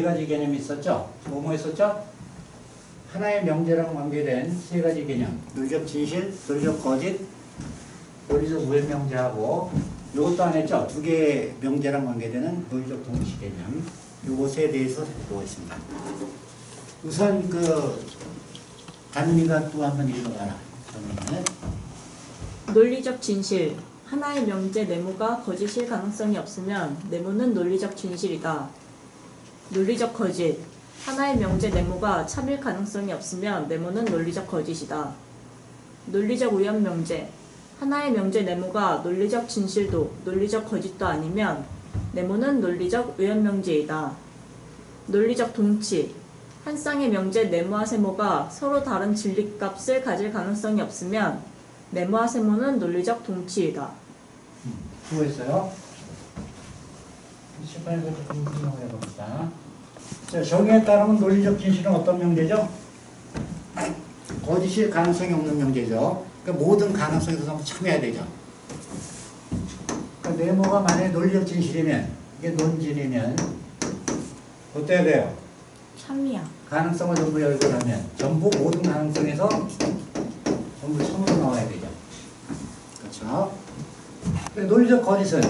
네 가지 개념이 있었죠? 뭐뭐 있었죠? 하나의 명제랑 관계된 세 가지 개념. 논리적 진실, 논리적 거짓, 논리적 우연명제하고 이것도 안 했죠? 두 개의 명제랑 관계되는 논리적 동시 개념. 이것에 대해서 살펴보겠습니다. 우선 그 단미가 또 한번 읽어봐라. 그러면은 논리적 진실. 하나의 명제 네모가 거짓일 가능성이 없으면 네모는 논리적 진실이다. 논리적 거짓. 하나의 명제 네모가 참일 가능성이 없으면 네모는 논리적 거짓이다. 논리적 우연 명제. 하나의 명제 네모가 논리적 진실도 논리적 거짓도 아니면 네모는 논리적 우연 명제이다. 논리적 동치. 한 쌍의 명제 네모와 세모가 서로 다른 진리값을 가질 가능성이 없으면 네모와 세모는 논리적 동치이다. 수고했어요. 18번 조금 설명해 봅시다. 자, 정의에 따르면 논리적 진실은 어떤 명제죠? 거짓일 가능성이 없는 명제죠. 그러니까 모든 가능성에서 전부 참여해야 되죠. 그러니까 네모가 만약에 논리적 진실이면 이게 논진이면 어때야 돼요? 참이야. 가능성을 전부 열거하면 전부 모든 가능성에서 전부 참으로 나와야 되죠. 그렇죠? 근데 논리적 거짓은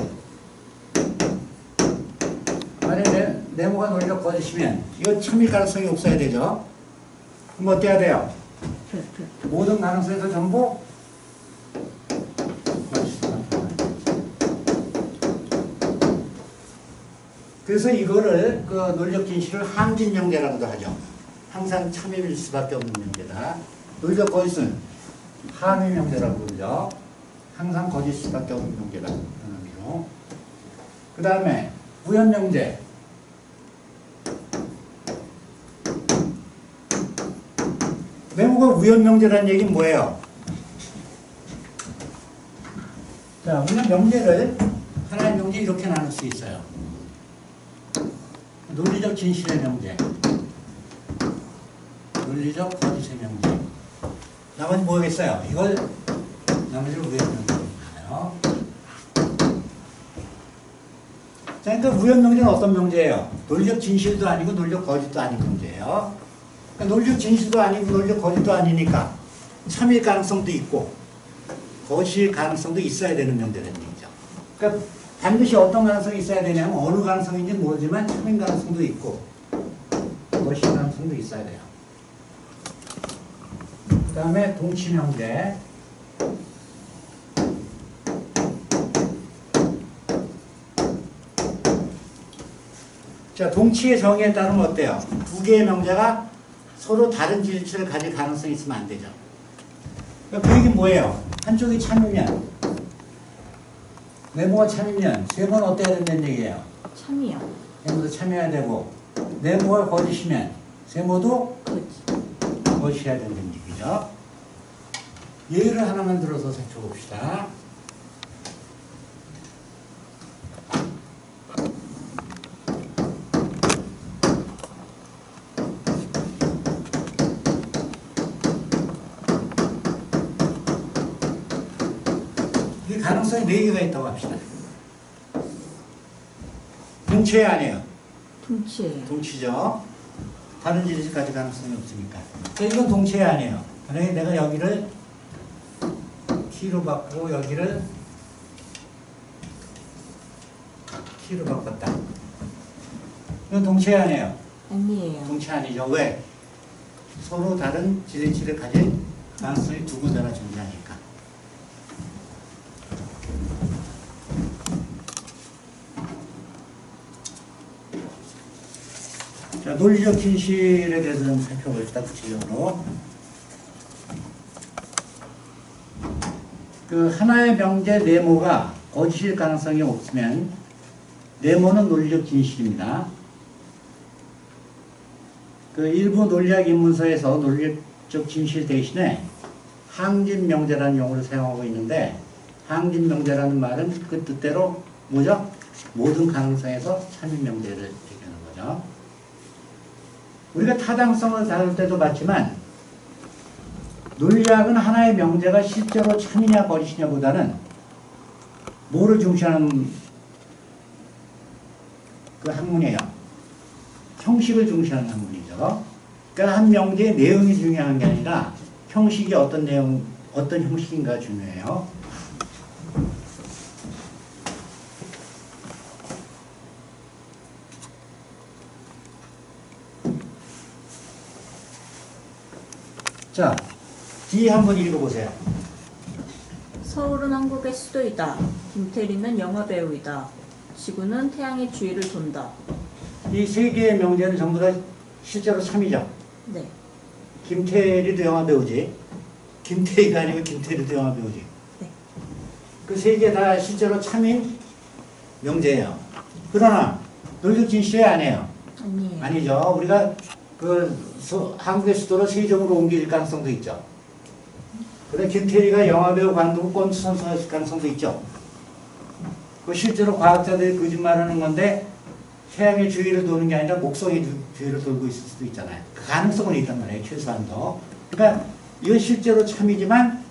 만약에 네- 네모가 논리적 거짓이면 이거 참일 가능성이 없어야 되죠. 그럼 어때야 돼요? 모든 가능성에서 전부. 그래서 이거를 그 논리적 진실을 항진 명제라고도 하죠. 항상 참임일 수밖에 없는 명제다. 논리적 거짓은 함의 명제라고 부르죠. 항상 거짓 수밖에 없는 명제다. 그 다음에 우연 명제. 네모가 우연 명제라는 얘기는 뭐예요? 자, 우리는 명제를 하나의 명제 이렇게 나눌 수 있어요. 논리적 진실의 명제, 논리적 거짓의 명제. 나머지 뭐겠어요? 이걸 나머지를 우연 명제로 자, 그러니까 우연 명제는 어떤 명제예요? 논리적 진실도 아니고 논리적 거짓도 아닌 명제예요. 그러니까 논리적 진실도 아니고 논리적 거짓도 아니니까 참일 가능성도 있고 거짓일 가능성도 있어야 되는 명제라는 얘기죠. 그러니까 반드시 어떤 가능성이 있어야 되냐면 어느 가능성인지 모르지만 참인 가능성도 있고 거짓 가능성도 있어야 돼요. 그 다음에 동치 명제. 자, 동치의 정의에 따르면 어때요? 두 개의 명제가 서로 다른 질체를 가질 가능성이 있으면 안 되죠. 그러니까 그 얘기는 뭐예요? 한쪽이 참이면, 네모가 참이면, 세모는 어때야 된다는 얘기예요? 참이야. 세모도 참여해야 되고, 네모가 거짓이면, 세모도 거짓. 거짓해야 된다는 얘기죠. 예를 하나만 들어서 살펴봅시다. 4개가 있다고 합시다. 동체 아니에요? 동체. 동치죠. 다른 지름씩 가질 가능성이 없으니까. 그러니까 이건 동체 아니에요. 만약에 내가 여기를 t로 바꾸고 여기를 t로 바꿨다. 이건 동체 아니에요? 아니에요. 동체 아니죠. 왜? 서로 다른 지름치를 가질 가능성이 두 군데나 존재해요. 논리적 진실에 대해서 좀 살펴봅시다. 구체적으로. 그 하나의 명제 네모가 거짓일 가능성이 없으면 네모는 논리적 진실입니다. 그 일부 논리학 입문서에서 논리적 진실 대신에 항진 명제라는 용어를 사용하고 있는데 항진 명제라는 말은 그 뜻대로 뭐죠? 모든 가능성에서 참인 명제를 얘기하는 거죠. 우리가 타당성을 다룰 때도 봤지만 논리학은 하나의 명제가 실제로 참이냐 거짓이냐보다는 뭐를 중시하는 그 학문이에요. 형식을 중시하는 학문이죠. 그러니까 한 명제의 내용이 중요한 게 아니라 형식이 어떤 내용, 어떤 형식인가 중요해요. 자, D 한번 읽어보세요. 서울은 한국의 수도이다. 김태리는 영화 배우이다. 지구는 태양의 주위를 돈다. 이 세 개의 명제는 전부 다 실제로 참이죠. 네. 김태리도 영화 배우지. 김태희가 아니고 김태리도 영화 배우지. 네. 그 세 개 다 실제로 참인 명제예요. 그러나 논리적 진실이 아니에요. 아니에요. 아니죠. 우리가 그 수- 한국의 수도를 세종으로 옮길 가능성도 있죠. 그래 김태리가 영화배우 관두고 꼰수 선수할 가능성도 있죠. 그 실제로 과학자들이 거짓말하는 건데 태양의 주위를 도는 게 아니라 목성의 주, 주위를 돌고 있을 수도 있잖아요. 그 가능성은 있단 말이에요. 최소한도. 그러니까 이건 실제로 참이지만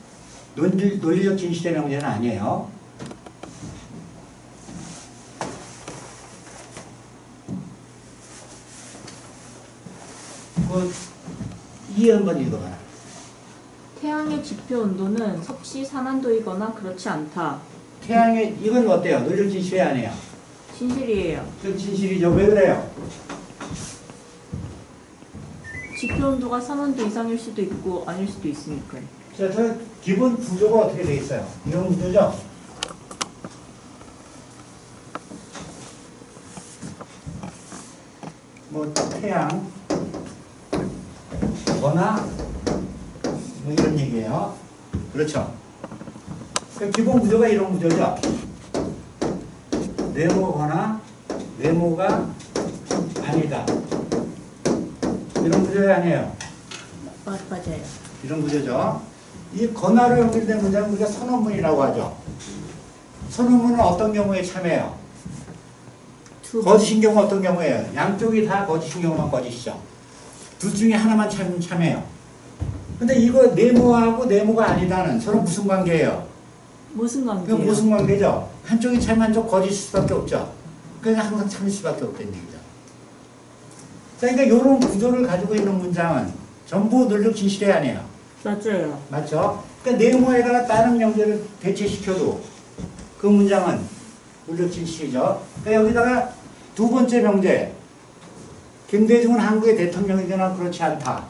논리, 논리적 진실의 명제는 아니에요. 그, 이 한번 읽어봐라. 태양의 지표 온도는 섭씨 산안도이거나 그렇지 않다. 태양의, 이건 어때요? 논리적 진실이 아니에요. 진실이에요. 그 진실이죠. 왜 그래요? 지표 온도가 3온도 이상일 수도 있고 아닐 수도 있으니까요. 자, 저 기본 구조가 어떻게 돼 있어요? 이런 구조죠? 뭐 태양, 거나 뭐 이런 얘기예요. 그렇죠? 그러니까 기본 구조가 이런 구조죠. 네모거나 네모가 아니다. 이런 구조가 아니에요. 마, 맞아요. 이런 구조죠. 이 건화로 연결된 문장은 우리가 선언문이라고 하죠. 선언문은 어떤 경우에 참여해요? 두 거짓인 경우 어떤 경우에요? 양쪽이 다 거짓인 경우만 거짓이죠. 둘 중에 하나만 참, 참여해요. 근데 이거 네모하고 네모가 아니다는 서로 무슨 관계예요? 무슨 그 관계예요? 무슨 관계죠? 한쪽이 참 한쪽 거짓일 수밖에 없죠. 그러니까 항상 참일 수밖에 없다는 얘기죠. 자, 그러니까 이런 구조를 가지고 있는 문장은 전부 논리적 진실이 아니에요. 맞아요. 맞죠? 그러니까 네모에다가 다른 명제를 대체시켜도 그 문장은 논리적 진실이죠. 그러니까 여기다가 두 번째 명제 김대중은 한국의 대통령이거나 그렇지 않다.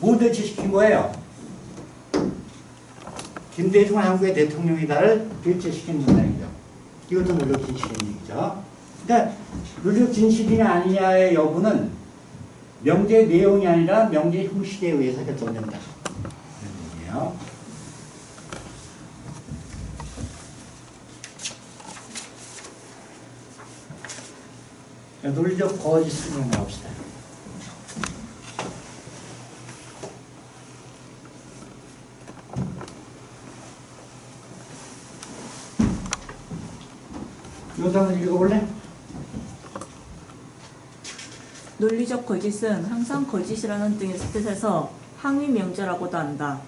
뭘 대체시킨 거예요? 김대중은 한국의 대통령이다를 대체시킨 문장이죠. 이것도 논리적 진실인 얘기죠. 그러니까 논리적 진실이냐 아니냐의 여부는 명제 내용이 아니라 명제 형식에 의해서 결정된다. 이런 얘기예요. 논리적 거짓을 좀 나옵시다. 한번 읽어볼래? 논리적 거짓은 항상 거짓이라는 뜻에서 항위 명제라고도 한다.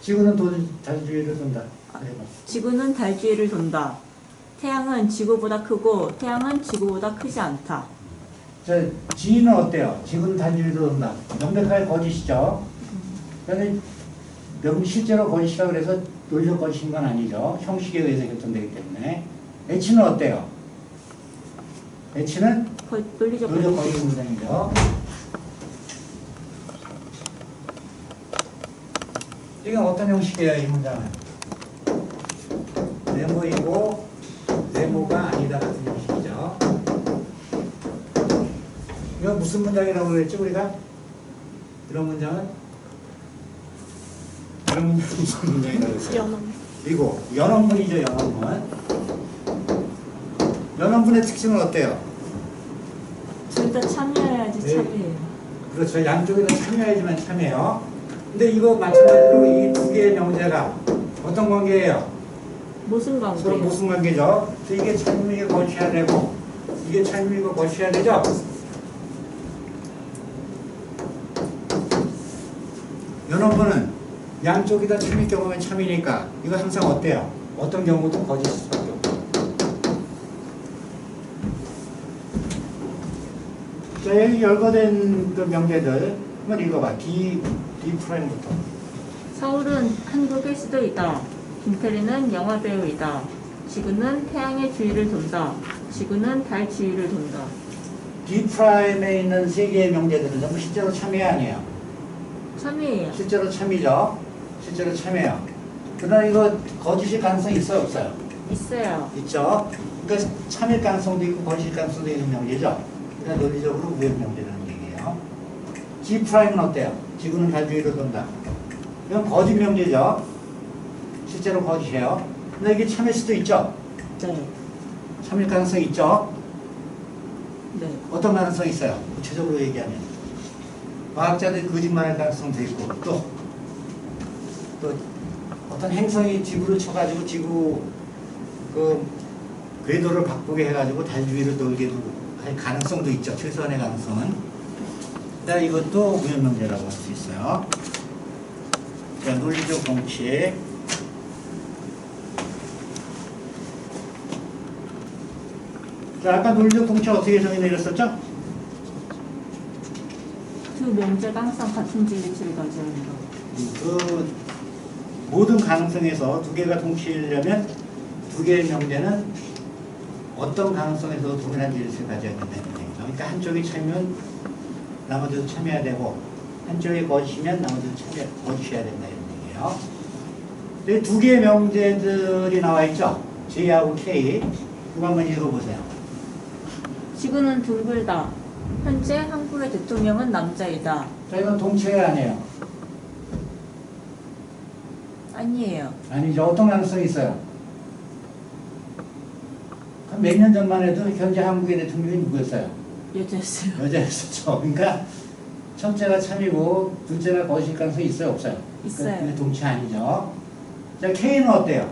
지구는 돈 자주주의를 돈다. 해봐. 지구는 달 주위를 돈다. 태양은 지구보다 크고 태양은 지구보다 크지 않다. 자, 지인은 어때요? 지구는 단주리도 돈다. 명백하게 거짓이죠. 그런데 명 실제로 거짓이라 그래서 논리적 거짓인 건 아니죠. 형식에 의해서 결정되기 때문에. H는 어때요? H는 거, 논리적 논리적 거짓. 거짓 문장이죠. 이건 어떤 형식이에요, 이 문장은? 네모이고 이건 무슨 문장이라고 그랬지 우리가? 이런 문장은? 이런 문장은 무슨 문장이라고 그랬어요? 이거 연원문이죠, 연원문. 연원문의 특징은 어때요? 둘 다 참여해야지 네. 참여해요. 그렇죠. 양쪽에 다 참여해야지만 참여해요. 근데 이거 마찬가지로 이 두 개의 명제가 어떤 관계예요? 무슨 서로 관계예요? 무슨 관계죠? 이게 참이고 거쳐야 되고 이게 참이고 거쳐야 되죠? 여러분은 양쪽이 다 참일 경우면 참이니까 이거 항상 어때요? 어떤 경우도 거짓일 수밖에 없고 자 여기 열거된 그 명제들 한번 읽어봐. D, D 프라임부터. 서울은 한국의 수도이다. 김태리는 영화배우이다. 지구는 태양의 주위를 돈다. 지구는 달 주위를 돈다. D 프라임에 있는 세 개의 명제들은 전부 실제로 참여가 아니에요. 참이에요. 실제로 참이죠. 실제로 참여해요. 그러나 이거 거짓일 가능성이 있어요, 없어요? 있어요. 있죠. 그러니까 참일 가능성도 있고 거짓일 가능성도 있는 명제죠. 그러니까 논리적으로 우연 명제라는 얘기예요. G 프라임은 어때요? 지구는 달 주위로 돈다. 이건 거짓 명제죠. 실제로 거짓이에요. 근데 이게 참일 수도 있죠. 네. 참일 가능성이 있죠. 네. 어떤 가능성이 있어요? 구체적으로 얘기하면 과학자들이 거짓말할 가능성도 있고 또, 또 어떤 행성이 지구를 쳐가지고 지구 그 궤도를 바꾸게 해가지고 달 주위를 돌게 할 가능성도 있죠. 최소한의 가능성은. 근데 이것도 우연명제라고 할 수 있어요. 자, 논리적 공식. 자, 아까 논리적 공식 어떻게 정의 내렸었죠? 두 명제가 항상 같은 진리치를 가져야 한다. 그 모든 가능성에서 두 개가 동시이려면 두 개의 명제는 어떤 가능성에서도 동일한 질서를 가져야 된다는 얘기죠. 그러니까 한쪽이 참이면 나머지도 참여해야 되고 한쪽이 거짓이면 나머지도 참여, 거짓해야 된다 이런 얘기예요. 근데 두 개의 명제들이 나와 있죠. J하고 K. 그거 한번 읽어보세요. 지구는 둥글다. 현재 한국의 대통령은 남자이다. 자, 이건 동체가 아니에요. 아니에요. 아니죠. 어떤 가능성이 있어요? 몇 년 전만 해도 현재 한국의 대통령이 누구였어요? 여자였어요. 여자였었죠. 그러니까 첫째가 참이고 둘째가 거실 가능성이 있어요? 없어요? 있어요. 그게 동체 아니죠. 자, K는 어때요?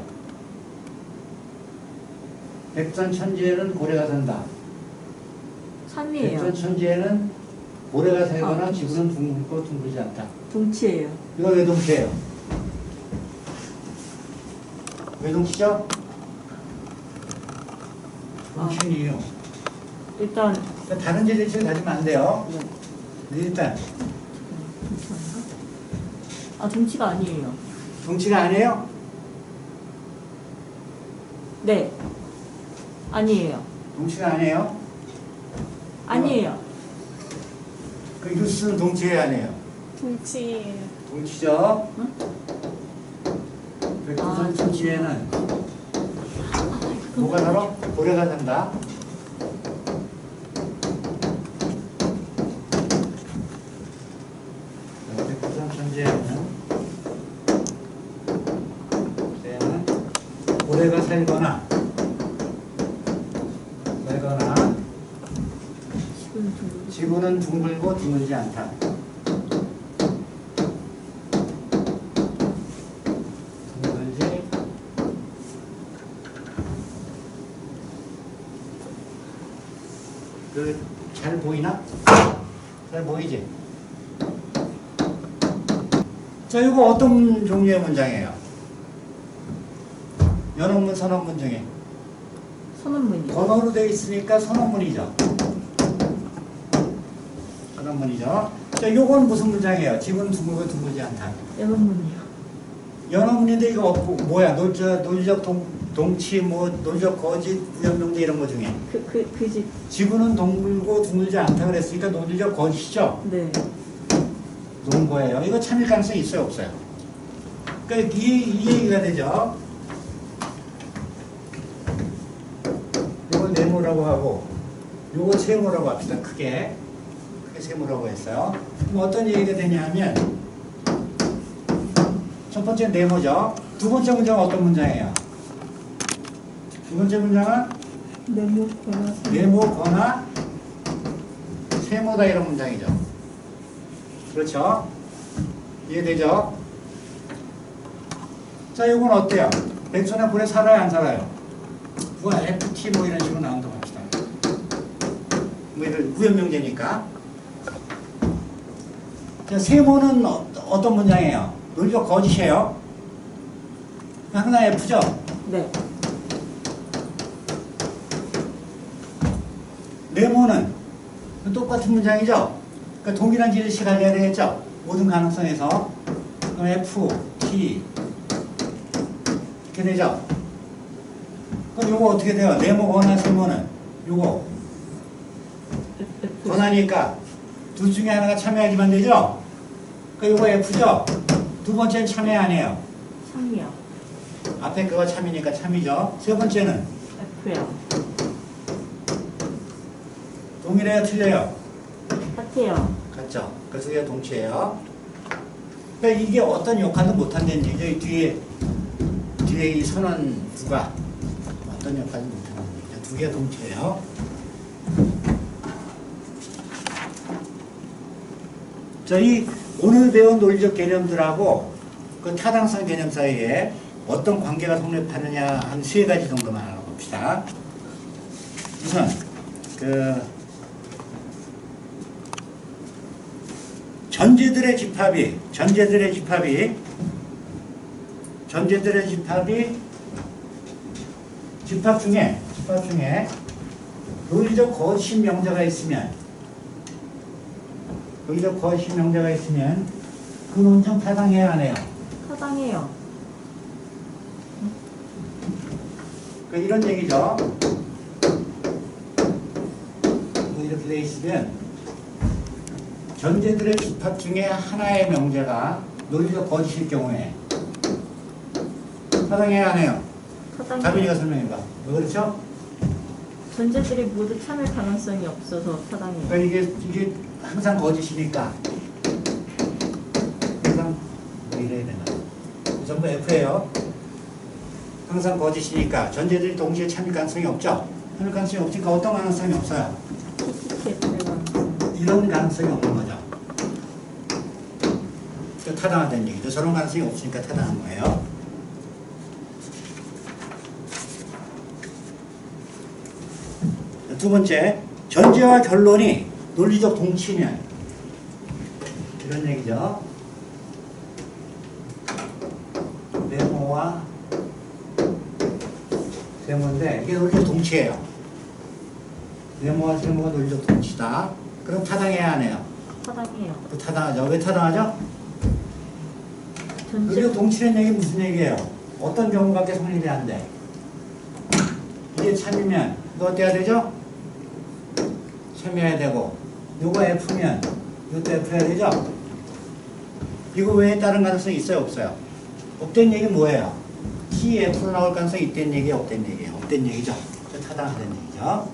백전 천지에는 고래가 산다. 참이에요. 백전 천지에는 고래가 살거나 아, 지구는 둥글고 둥글지 않다. 동치예요. 이거 왜 동체예요? 왜 동치죠? 동치는 이유. 일단 그러니까 다른 재질을 가지면 안 돼요. 네. 일단? 아 동치가 아니에요. 동치가 아니에요? 네. 아니에요. 동치가 아니에요? 아니에요. 그 뉴스는 동치에 아니에요. 동치예요. 동치죠? 응? 백두산 아, 천지에는 뭐가 살아? 고래가 산다. 백두산 천지에는 고래가 살거나 지구는 둥글고 둥글지 않다. 둥글지 그 잘 보이나? 잘 보이지? 자, 이거 어떤 종류의 문장이에요? 연어문, 선어문 중에 선언문이요. 번호로 되어 있으니까 선언문이죠. 선언문이죠. 자, 요건 무슨 문장이에요? 지구는 둥글고 둥글지 않다. 연언문이요. 연어문인데 이거 뭐- 뭐야? 논, 저, 논리적 동, 동치, 뭐, 논리적 거짓, 우연명제 이런 거 중에. 그 그 그 집 지구는 둥글고 둥글지 않다 그랬으니까 논리적 거짓이죠? 네. 놓은 거예요. 이거 참일 가능성이 있어요, 없어요? 그러니까 이, 이 얘기가 되죠. 이걸 네모라고 하고, 요거 세모라고 합시다. 크게. 크게 세모라고 했어요. 그럼 어떤 얘기가 되냐 하면, 첫 번째 네모죠. 두 번째 문장은 어떤 문장이에요? 두 번째 문장은 네모 네모거나 세모다 이런 문장이죠. 그렇죠? 이해되죠? 자, 이건 어때요? 백선의 불에 살아요, 안 살아요? 뭐야, FT 뭐 이런 식으로 나온다고 합시다. 뭐 이런 우연명제니까. 자, 세모는 어, 어떤 문장이에요? 논리적 거짓이에요? 항상 F죠? 네. 네모는 그 똑같은 문장이죠? 그러니까 동일한 지르시 가져야 되겠죠? 모든 가능성에서. 그럼 F, T. 이렇게 되죠? 그럼 요거 어떻게 돼요? 네모 권한 세모는 요거 F 권하니까 둘 중에 하나가 참여하기만 되죠? 그 요거 F죠? 두 번째는 참여 안 해요. 참이요. 앞에 그거 참이니까 참이죠. 세 번째는 F요. 동일해요, 틀려요? 같아요. 같죠? 그두 개가 동치예요. 그러니까 이게 어떤 역할도 못한다는 얘기죠. 이 뒤에 뒤에 이 선언 두가 어떤 역할도 못하는 얘기죠. 두 개가 동치예요. 자, 이 오늘 배운 논리적 개념들하고 그 타당성 개념 사이에 어떤 관계가 성립하느냐 한 세 가지 정도만 알아봅시다. 우선 그 전제들의 집합이 전제들의 집합이 전제들의 집합이 집합 중에 집합 중에 논리적 거짓 명제가 있으면 논리적 거짓 명제가 있으면 그 논증 타당해야 안 해요. 타당해요. 그 이런 얘기죠. 뭐 이렇게 돼 있으면 전제들의 집합 중에 하나의 명제가 논리적 거짓일 경우에 타당해야 안 해요. 타당해요. 다빈이가 설명해봐. 왜 그렇죠? 전제들이 모두 참을 가능성이 없어서 타당해요. 그러니까 이게 이게 항상 거짓이니까 항상 뭐 이래야 되나? 전부 F예요. 항상 거짓이니까 전제들이 동시에 참일 가능성이 없죠. 참일 가능성이 없으니까 어떤 가능성이 없어요. 이런 가능성이 없는 거죠. 그 타당하다는 얘기죠. 저런 가능성이 없으니까 타당한 거예요. 두 번째, 전제와 결론이 논리적 동치면 이런 얘기죠. 네모와 세모인데 이게 논리적 동치예요. 네모와 세모가 논리적 동치다. 그럼 타당해야 하네요. 타당해요. 그 타당하죠. 왜 타당하죠? 전제 논리적 동치는 얘기 무슨 얘기예요? 어떤 경우밖에 성립이 안 돼. 이게 참이면 이거 어때야 되죠? 참여해야 되고 요거 F면 이것도 F해야 되죠? 이거 외에 다른 가능성이 있어요? 없어요? 없다는 얘기 뭐예요? T, F로 나올 가능성이 있다는 얘기 없다는 얘기예요? 없다는 얘기죠? 그 타당하다는 얘기죠?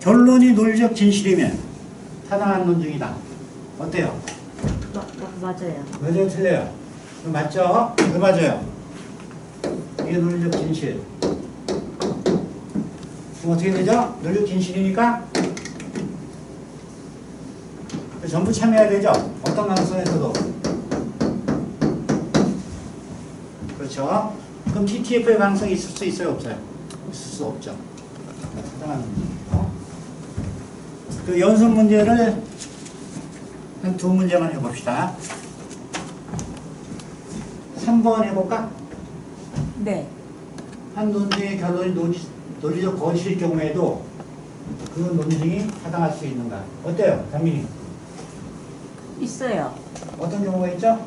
결론이 논리적 진실이면 타당한 논증이다. 어때요? 마, 마, 맞아요. 맞아요, 틀려요? 맞죠? 왜 맞아요? 이게 논리적 진실. 그럼 어떻게 되죠? 논리적 진실이니까 전부 참여해야 되죠? 어떤 가능성에서도. 그렇죠? 그럼 TTF의 가능성이 있을 수 있어요, 없어요? 있을 수 없죠. 문제예요. 그 연습 문제를 한 두 문제만 해봅시다. 3번 해볼까? 네. 한 논증의 결론이 논리, 논리적 거실일 경우에도 그 논증이 타당할 수 있는가? 어때요, 담민이? 있어요. 어떤 경우가 있죠?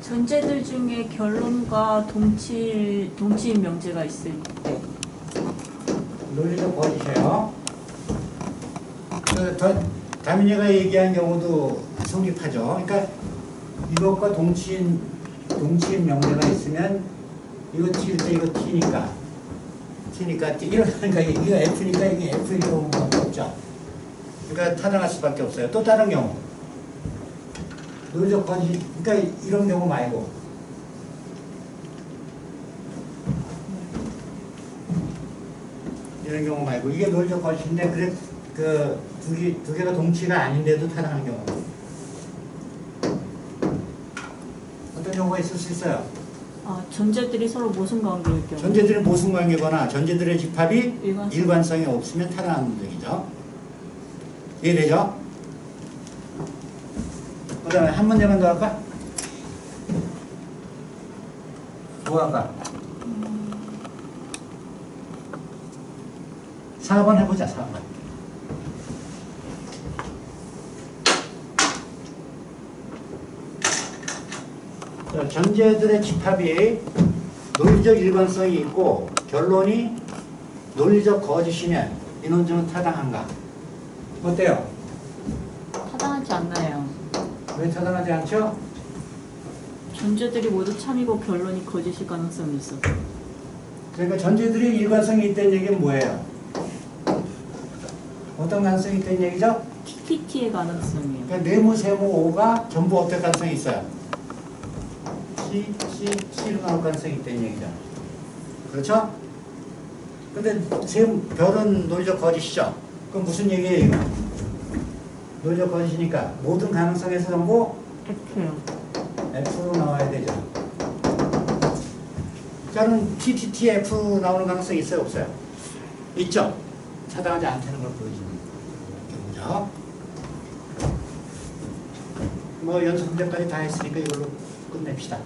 전제들 중에 결론과 동칠 동치인 명제가 있을 때 논리적 거짓이에요. 그, 더, 다민이가 얘기한 경우도 성립하죠. 그러니까 이것과 동치인, 동치인 명제가 있으면 이거 T일 때 이거 T니까. T니까. 이러니까 이거 F니까 이게 F일 경우가 없죠. 그러니까 타당할 수밖에 없어요. 또 다른 경우. 논리적 거짓, 그러니까 이런 경우 말고. 이런 경우 말고 이게 논리적 거짓인데 그래 개, 두 개가 동치가 아닌데도 타당한 경우 어떤 경우가 있을 수 있어요 아, 전제들이 서로 모순 관계일 경우 전제들의 모순 관계거나 전제들의 집합이 일관성. 일관성이 없으면 타당한 문제이죠 이해되죠? 그 다음에 한 문제만 더 할까? 뭐 할까? 4번 해보자, 4번. 전제들의 집합이 논리적 일관성이 있고 결론이 논리적 거짓이면 이 논증은 타당한가? 어때요? 타당하지 않나요? 왜 타당하지 않죠? 전제들이 모두 참이고 결론이 거짓일 가능성이 있어. 그러니까 전제들이 일관성이 있다는 얘기는 뭐예요? 어떤 가능성이 있다는 얘기죠? PPT의 가능성이요. 그러니까 네모, 세모, 5가 전부 어떨 가능성이 있어요? C, C, C로 나올 가능성이 있다는 얘기죠. 그렇죠? 근데 세 별은 논리적 거짓이죠? 그럼 무슨 얘기예요, 이거? 논리적 거짓이니까 모든 가능성에서 전부 F요. F로 나와야 되죠. 저는 TTTF 나오는 가능성이 있어요, 없어요? 있죠? 차당하지 않다는 걸 보여주는 경우죠. 뭐 연습 문제까지 다 했으니까 이걸로 끝냅시다.